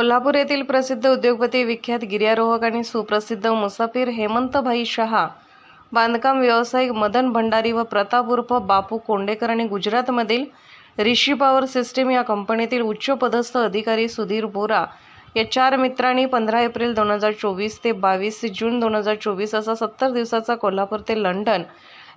कोल्हापूर येथील प्रसिद्ध उद्योगपती विख्यात गिर्यारोहक आणि सुप्रसिद्ध मुसाफिर हेमंतभाई शहा बांधकाम व्यावसायिक मदन भंडारी व प्रताप उर्फ बापू कोंडेकर आणि गुजरातमधील रिशी पॉवर सिस्टीम या कंपनीतील उच्चपदस्थ अधिकारी सुधीर बोरा या चार मित्रांनी पंधरा एप्रिल दोन हजार चोवीस ते बावीस जून दोन हजार चोवीस असा सत्तर दिवसाचा कोल्हापूर ते लंडन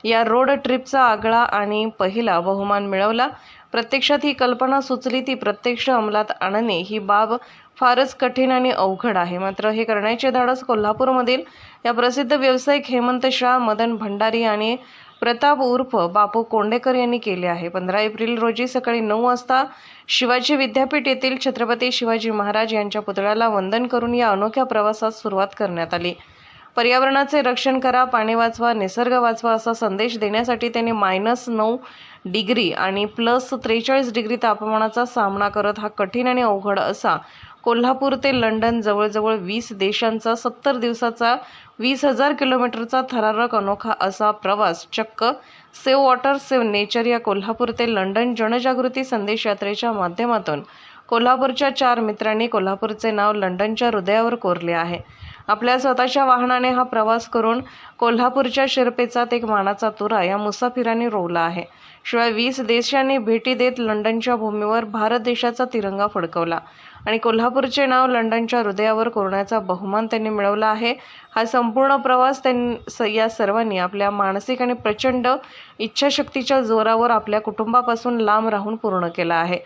या रोड ट्रिपचा आगळा आणि पहिला बहुमान मिळवला. प्रत्यक्षात ही कल्पना सुचली ती प्रत्यक्ष अंमलात आणणे ही बाब फारच कठीण आणि अवघड आहे. मात्र हे करण्याचे धाडस कोल्हापूरमधील या प्रसिद्ध व्यावसायिक हेमंत शाह मदन भंडारी आणि प्रताप उर्फ बापू कोंडेकर यांनी केले आहे. पंधरा एप्रिल रोजी सकाळी नऊ वाजता शिवाजी विद्यापीठ येथील छत्रपती शिवाजी महाराज यांच्या पुतळ्याला वंदन करून या अनोख्या प्रवासास सुरुवात करण्यात आली. पर्यावरणाचे रक्षण करा पाणी वाचवा निसर्ग वाचवा असा संदेश देण्यासाठी त्यांनी मायनस नऊ डिग्री आणि प्लस त्रेचाळीस डिग्री तापमानाचा सामना करत हा कठीण आणि अवघड असा कोल्हापूर ते लंडन जवळजवळ वीस देशांचा सत्तर दिवसाचा वीस हजार किलोमीटरचा थरारक अनोखा असा प्रवास. चक्क सेव वॉटर सेव्ह नेचर या कोल्हापूर ते लंडन जनजागृती संदेश यात्रेच्या माध्यमातून कोल्हापूरच्या चार मित्रांनी कोल्हापूरचे नाव लंडनच्या हृदयावर कोरले आहे. आपल्या स्वतःच्या वाहनाने हा प्रवास करून कोल्हापूरच्या शिरपेचात एक मानाचा तुरा या मुसाफिरांनी रोवला आहे. शिवाय वीस देशांनी भेटी देत लंडनच्या भूमीवर भारत देशाचा तिरंगा फडकवला आणि कोल्हापूरचे नाव लंडनच्या हृदयावर कोरण्याचा बहुमान त्यांनी मिळवला आहे. हा संपूर्ण प्रवास त्यांनी स- या सर्वांनी आपल्या मानसिक आणि प्रचंड इच्छाशक्तीच्या जोरावर आपल्या कुटुंबापासून लांब राहून पूर्ण केला आहे.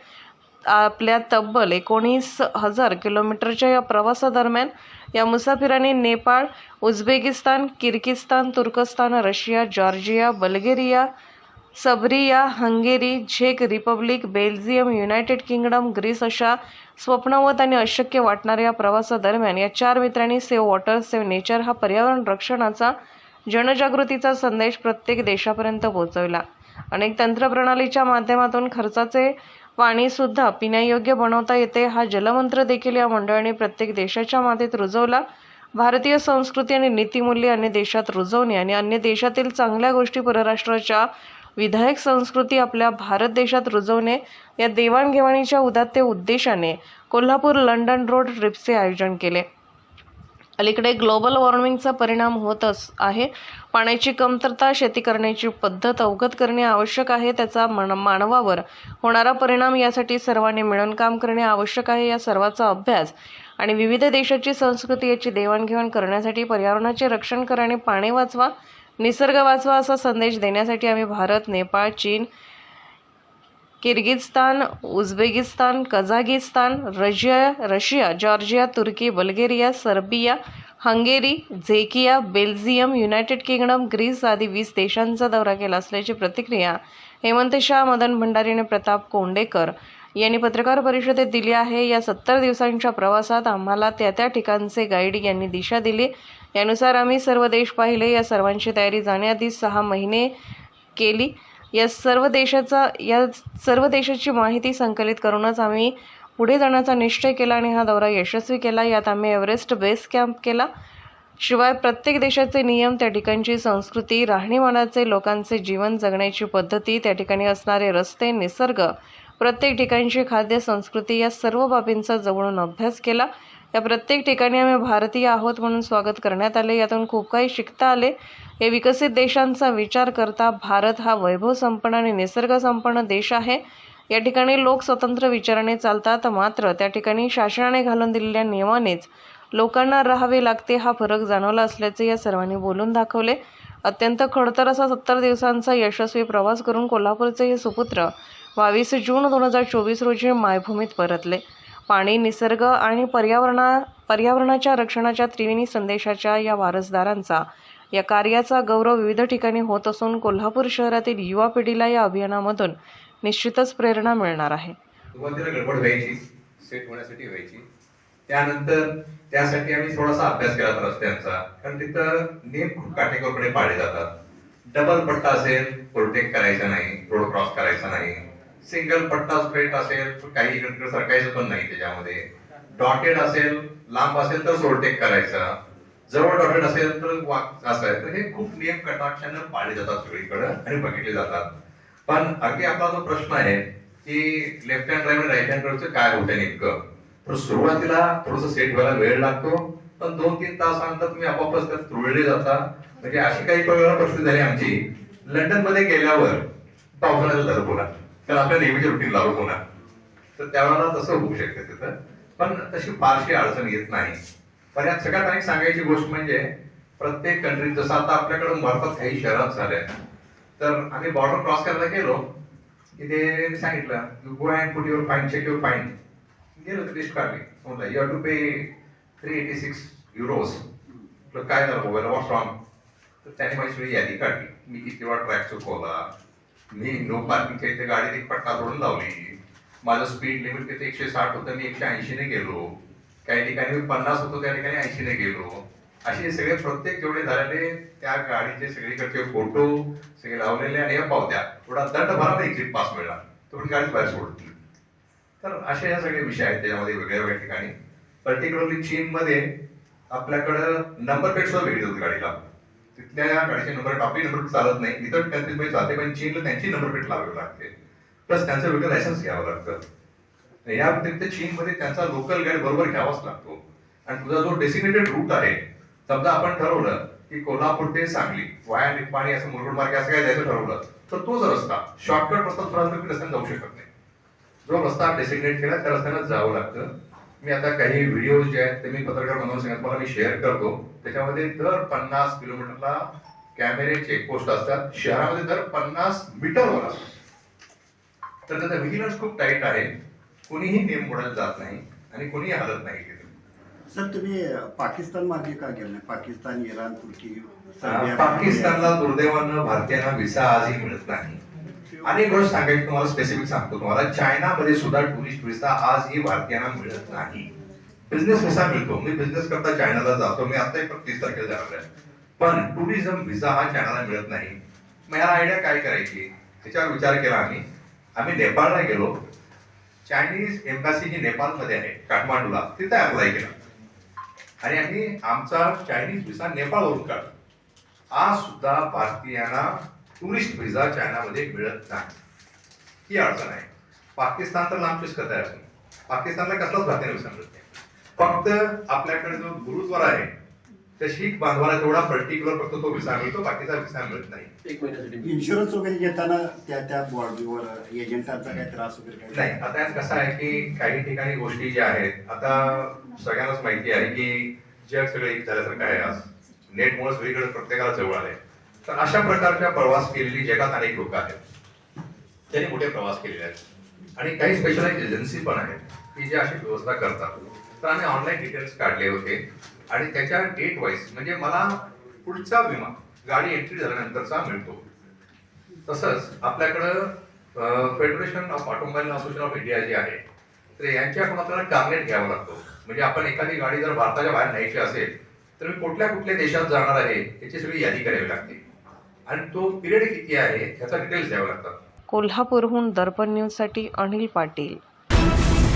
आपल्या तब्बल एकोणीस हजार किलोमीटरच्या या प्रवासादरम्यान या मुसाफिरांनी नेपाळ उझबेकिस्तान किर्गिस्तान तुर्कस्तान रशिया जॉर्जिया बल्गेरिया सबरिया हंगेरी झेक Republic Belgium United Kingdom Greece अशा स्वप्नवत आणि अशक्य वाटणाऱ्या या प्रवासादरम्यान या चार मित्रांनी सेव्ह वॉटर सेव्ह नेचर हा पर्यावरण रक्षणाचा जनजागृतीचा संदेश प्रत्येक देशापर्यंत पोहोचवला. अनेक तंत्रप्रणालीच्या माध्यमातून खर्चाचे पाणीसुद्धा पिण्यायोग्य बनवता येते. हा जलमंत्र देखील या मंडळाने प्रत्येक देशाच्या मातेत रुजवला. भारतीय संस्कृती आणि नीतिमूल्ये अन्य देशात रुजवणे आणि अन्य देशातील चांगल्या गोष्टी परराष्ट्राच्या विधायक संस्कृती आपल्या भारत देशात रुजवणे या देवाणघेवाणीच्या उदात्त उद्देशाने कोल्हापूर लंडन रोड ट्रिपचे आयोजन केले. अलीकडे ग्लोबल वॉर्मिंगचा परिणाम होतच आहे. पाण्याची कमतरता शेती करण्याची पद्धत अवगत करणे आवश्यक आहे त्याचा मन मानवावर होणारा परिणाम यासाठी सर्वांनी मिळून काम करणे आवश्यक आहे या सर्वाचा अभ्यास आणि विविध देशाची संस्कृती याची देवाणघेवाण करण्यासाठी पर्यावरणाचे रक्षण करा आणि पाणी वाचवा निसर्ग वाचवा असा संदेश देण्यासाठी आम्ही भारत नेपाळ चीन Kyrgyzstan Uzbekistan Kazakhstan Russia Russia Georgia तुर्की बल्गेरिया सर्बिया हंगेरी झेकिया बेल्जियम युनायटेड किंगडम ग्रीस आदी वीस देशांचा दौरा केला असल्याची प्रतिक्रिया हेमंत शाह मदन भंडारी आणि प्रताप कोंडेकर यांनी पत्रकार परिषदेत दिली आहे. या सत्तर दिवसांच्या प्रवासात आम्हाला त्या त्या ठिकाणचे गाईड यांनी दिशा दिली. यानुसार आम्ही सर्व देश पाहिले. या सर्वांची तयारी जाण्याआधी सहा महिने केली. या सर्व देशाचा या सर्व देशाची माहिती संकलित करूनच आम्ही पुढे जाण्याचा निश्चय केला आणि हा दौरा यशस्वी केला. यात आम्ही एव्हरेस्ट बेस कॅम्प केला. शिवाय प्रत्येक देशाचे नियम त्या ठिकाणची संस्कृती राहणीमानाचे लोकांचे जीवन जगण्याची पद्धती त्या ठिकाणी असणारे रस्ते निसर्ग प्रत्येक ठिकाणची खाद्य संस्कृती या सर्व बाबींचा जवळून अभ्यास केला. या प्रत्येक ठिकाणी आम्ही भारतीय आहोत म्हणून स्वागत करण्यात आले. यातून खूप काही शिकता आले. या विकसित देशांचा विचार करता भारत हा वैभव संपन्न आणि निसर्ग संपन्न देश आहे. या ठिकाणी लोक स्वतंत्र विचाराने चालतात मात्र त्या ठिकाणी शासनाने घालून दिलेल्या नियमानेच लोकांना राहावे लागते हा फरक जाणवला असल्याचे या सर्वांनी बोलून दाखवले. अत्यंत खडतर असा सत्तर दिवसांचा यशस्वी प्रवास करून कोल्हापूरचे हे सुपुत्र बावीस जून दोन हजार चोवीस रोजी मायभूमीत परतले. पाणी निसर्ग आणि पर्यावरणा पर्यावरणाच्या रक्षणाच्या त्रिवेणी संदेशाच्या या वारसदारांचा या कार्याचा गौरव विविध ठिकाणी होत असून कोल्हापूर शहरातील युवा पिढीला या अभियानामधून निश्चितच प्रेरणा मिळणार आहे. सुरुवातीला गडबड व्हायची सेट होण्यासाठी व्हायची. त्यानंतर त्यासाठी आम्ही थोडासा अभ्यास केला होता रस्त्यांचा. कारण तिथं नेम खूप काटेकोरपणे पाळले जातात. डबल पट्टा असेल ओव्हरटेक करायचा नाही रोड क्रॉस करायचा नाही. सिंगल पट्टा स्ट्रेट असेल तर काही इकडे सरकायचं पण नाही त्याच्यामध्ये. डॉटेड असेल लांब असेल तर ओव्हरटेक करायचा. जवळ डॉटेड असेल तर वाक असं आहे. तर हे खूप नियम कटाक्षानं पाळले जातात सगळीकडे आणि बघितले जातात. पण अगदी आपला जो प्रश्न आहे की left hand drive right hand ड्राईव्हचं काय होतं नेमकं? तर सुरुवातीला थोडस सेट व्हायला वेळ लागतो. पण दोन तीन तास नंतर तुम्ही आपोआपच त्यात तुळले जाता. म्हणजे अशी काही परिस्थिती झाली आमची. लंडनमध्ये गेल्यावर पावसाळ्याला दर पुन्हा कारण आपल्या नेहमीची रुटीन लागू पुन्हा तर त्यावेळेला तसं होऊ शकतं तिथं. पण तशी फारशी अडचण येत नाही. पण यात सगळ्यात अनेक सांगायची गोष्ट म्हणजे प्रत्येक कंट्रीत जसं आता आपल्याकडून भारतात काही शहरात झाल्या तर आम्ही बॉर्डर क्रॉस करायला गेलो की ते सांगितलं you go and put your fine check your fine गेलो ते लिस्ट काढली. म्हणलं you have to pay three eighty six euros काय झालं मोबाईल वॉट्स रॉंग तर त्याने माझी सगळी यादी काढली. मी किती वेळा ट्रॅक चुकवला मी नो पार्किंगच्या इथे गाडीत एक पट्टा सोडून लावली. माझं स्पीड लिमिट तिथे एकशे साठ होतं मी एकशे ऐंशीने गेलो. काही ठिकाणी मी पन्नास होतो त्या ठिकाणी ऐंशीने गेलो. असे सगळे प्रत्येक जेवढे झालेले त्या गाडीचे सगळीकडचे फोटो सगळे लावलेले आणि या पावत्या. थोडा दंड भरा एक्झिट पास मिळाला. तो गाडी बाहेर सोडली. तर असे या सगळे विषय आहेत त्याच्यामध्ये वेगळ्या वेगळ्या ठिकाणी. पर्टिक्युलरली चीनमध्ये आपल्याकडं नंबर प्लेट सुद्धा वेगळी होती गाडीला तिथल्या गाडीचे नंबर आपली नंबर प्लेट चालत नाही. इतर कंट्रीजमध्ये चालते पण चीनला त्यांची नंबर प्लेट लावावी लागते. प्लस त्यांचं वेगळं लायसन्स घ्यावं लागतं. या व्यतिरिक्त चीनमध्ये त्यांचा लोकल गाईड बरोबर घ्यावाच लागतो. आणि तुझा जो डेसिग्नेटेड रूट आहे समजा आपण ठरवलं की कोल्हापूर ते सांगली वाया निपाणी असं मुरगुड मार्ग असं काय जायचं ठरवलं तर तोच रस्ता शॉर्टकट रस्ता थोडा तुम्ही रस्त्याने जाऊ शकत नाही. जो रस्ता डेसिग्नेट केला त्या रस्त्यानं जावं लागतं. मी आता काही व्हिडिओ जे आहेत ते मी पत्रकार बनवून सांगत मला मी शेअर करतो. त्याच्यामध्ये दर पन्नास किलोमीटरला कॅमेरे चेकपोस्ट असतात. शहरामध्ये दर पन्नास मीटरवर असतात. तर त्याचा व्हिजिलन्स खूप टाईट आहे. कोणीही नियम मोडायला जात नाही आणि कोणीही हलत नाही सर तुम्ही पाकिस्तान मार्गे का गेला नाही? पाकिस्तान इराण तुर्की पाकिस्तानला दुर्दैवानं भारतीयांना व्हिसा आजही मिळत नाही. अनेक गोष्ट सांगायची तुम्हाला स्पेसिफिक सांगतो तुम्हाला. चायनामध्ये सुद्धा टुरिस्ट व्हिसा आजही भारतीयांना मिळत नाही. बिझनेस व्हिसा मिळतो. मी बिझनेस करता चायनाला जातो. मी आता एक तीस तारखेला जाणार आहे. पण टुरिझम व्हिसा हा चायनाला मिळत नाही. मग ह्याला आयडिया काय करायची? त्याच्यावर विचार केला आम्ही. आम्ही नेपाळला गेलो. चायनीज एम्बॅसी जी नेपाळमध्ये आहे काठमांडूला. तिथे अप्लाय केला. आणि आम्ही आमचा चायनीज व्हिसा नेपाळवरून काढला. आज सुद्धा भारतीयांना टुरिस्ट व्हिसा चायनामध्ये मिळत नाही. ही अडचण आहे. पाकिस्तान तर लांबचीच कथा आहे पाकिस्तानला कसलाच भारतीय व्हिसा मिळत नाही. फक्त आपल्याकडे जो गुरुद्वारा आहे त्या शीख बांधवाला तेवढा पर्टिक्युलर फक्त तो व्हिसा मिळतो बाकीचा व्हिसा मिळत नाही. इन्शुरन्स वगैरे घेताना त्या त्या बॉर्डरवर एजंटांचा काय त्रास वगैरे नाही आता यात कसं आहे की काही ठिकाणी गोष्टी ज्या आहेत आता सगळ्यांनाच माहिती आहे की जग सगळं एक झाल्यासारखं आहे आज. नेटमुळे सगळीकडे प्रत्येकाला जवळ आलंय तर अशा प्रकारच्या प्रवास केलेली जगात अनेक लोक आहेत. त्यांनी मोठे प्रवास केलेले आहेत. आणि काही स्पेशलाइज एजन्सी पण आहेत की जे अशी व्यवस्था करतात. तर आम्ही ऑनलाईन डिटेल्स काढले होते. आणि त्याच्या डेट वाईज म्हणजे मला पुढचा विमा गाडी एंट्री झाल्यानंतरचा मिळतो. तसंच आपल्याकडं federation of automobile association of India जे आहे तर यांच्याकडून आपल्याला कार्नेट घ्यावा लागतो. म्हणजे आपण एखादी गाडी जर भारताच्या बाहेर न्यायची असेल तर मी कुठल्या कुठल्या देशात जाणार आहे याची सगळी यादी करावी लागते. आणि तो पिरियड किती आहे ह्याचा डिटेल्स द्यावा लागतात. कोल्हापूरहून दर्पण न्यूजसाठी अनिल पाटील.